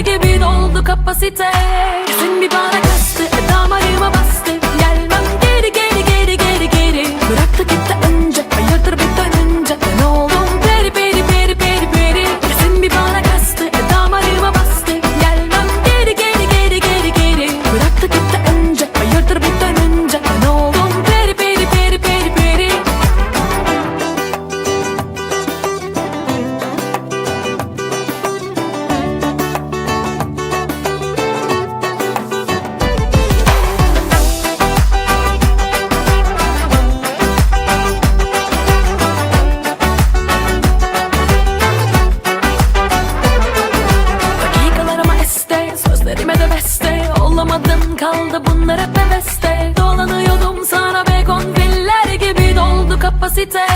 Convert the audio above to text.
gibi doldu kapasite. kaldı bunlara hep Dolanıyordum sana be konfiller gibi doldu kapasite.